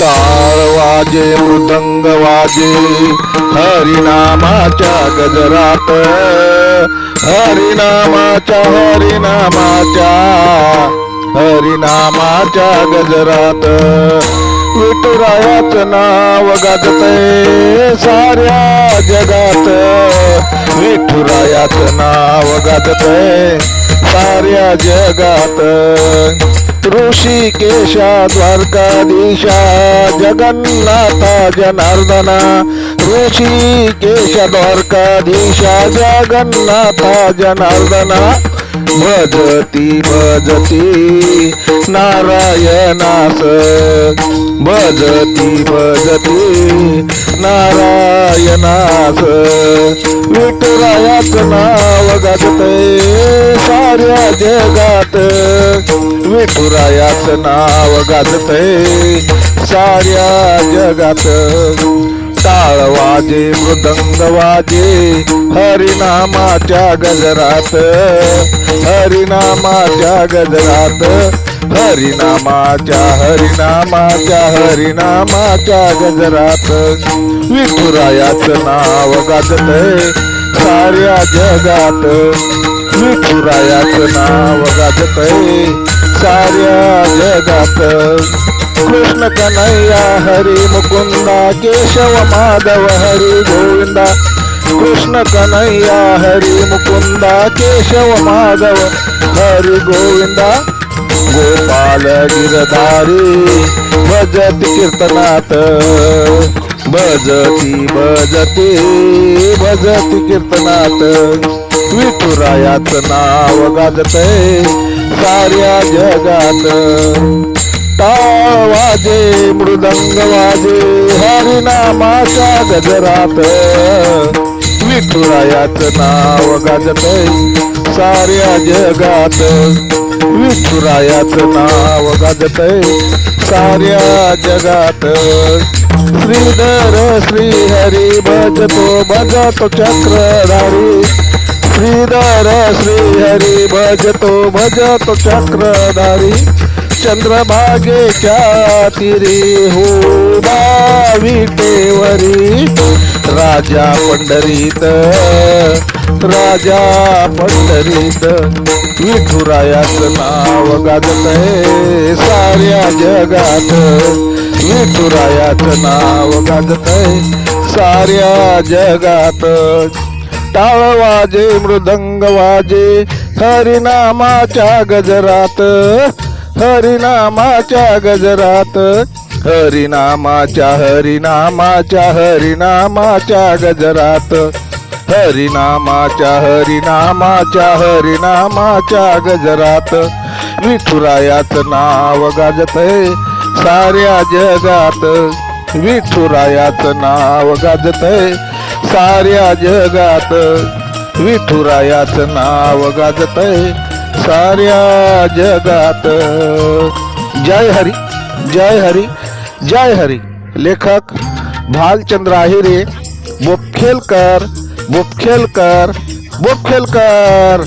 टाळ वाजे मृदंग वाजे हरिनामाच्या गजरात. हरिनामाच्या हरिनामाच्या हरिनामाच्या गजरात. विठुरायाचं नाव गाजतय साऱ्या जगात. विठुरायाचं नाव गाजतय साऱ्या जगात. ऋषिकेशा द्वारकाधीशा जगन्नाथा जनार्दना ऋषिकेशा द्वारकाधीशा जगन्नाथा जनार्दना भजती भजती नारायणास भजती भजती नारायणास विठुरायाचं नाव गाजतय साऱ्या जगात. विठुरायाच नाव गाजतय. साऱ्या जगात टाळ वाजे मृदंग वाजे हरिनामाच्या गजरात हरिनामाच्या गजरात हरिनामाच्या हरिनामाच्या हरिनामाच्या गजरात. विठुरायाच नाव गाजतय. साऱ्या जगात विठुरायाचं नाव गाजतय. साऱ्या जगात कृष्ण कन्हैया हरी मुकुंदा केशव माधव हरी गोविंदा. कृष्ण कन्हैया हरी मुकुंदा केशव माधव हरी गोविंदा. गोपाल गिरधारी भजत कीर्तनात. भजती भजती भजती कीर्तनात. विठुरायाचं नाव गाजतय. साऱ्या जगात टाळ वाजे मृदंग वाजे हरिनामाच्या गजरात विठुरायाच नाव गाजतय. साऱ्या जगात विठुरायाच नाव गाजतय. साऱ्या जगात श्रीधर श्री हरी भजतो भजतो चक्रधारी. श्रीधर श्री हरी भजतो भजतो चक्रधारी चंद्रभागेच्या तिरी हो विटेवरी राजा पंढरीत राजा पंढरीत विठुरायाचं नाव गाजतय साऱ्या जगात. विठुरायाचं नाव गाजतय साऱ्या जगात. टाळ वाजे मृदंग वाजे. हरिनामाच्या गजरात हरिनामाच्या गजरात. हरिनामाच्या हरिनामाच्या हरिनामाच्या गजरात. हरिनामाच्या हरिनामाच्या हरिनामाच्या गजरात. विठुरायाचं नाव गाजतय साऱ्या जगात. विठुरायाचं नाव गाजतय साऱ्या जगात विठुरायाच नाव गाजतय. साऱ्या जगात. जय हरी जय हरी जय हरी. लेखक भालचंद्र आहिरे बोपखेलकर बोपखेलकर बोपखेलकर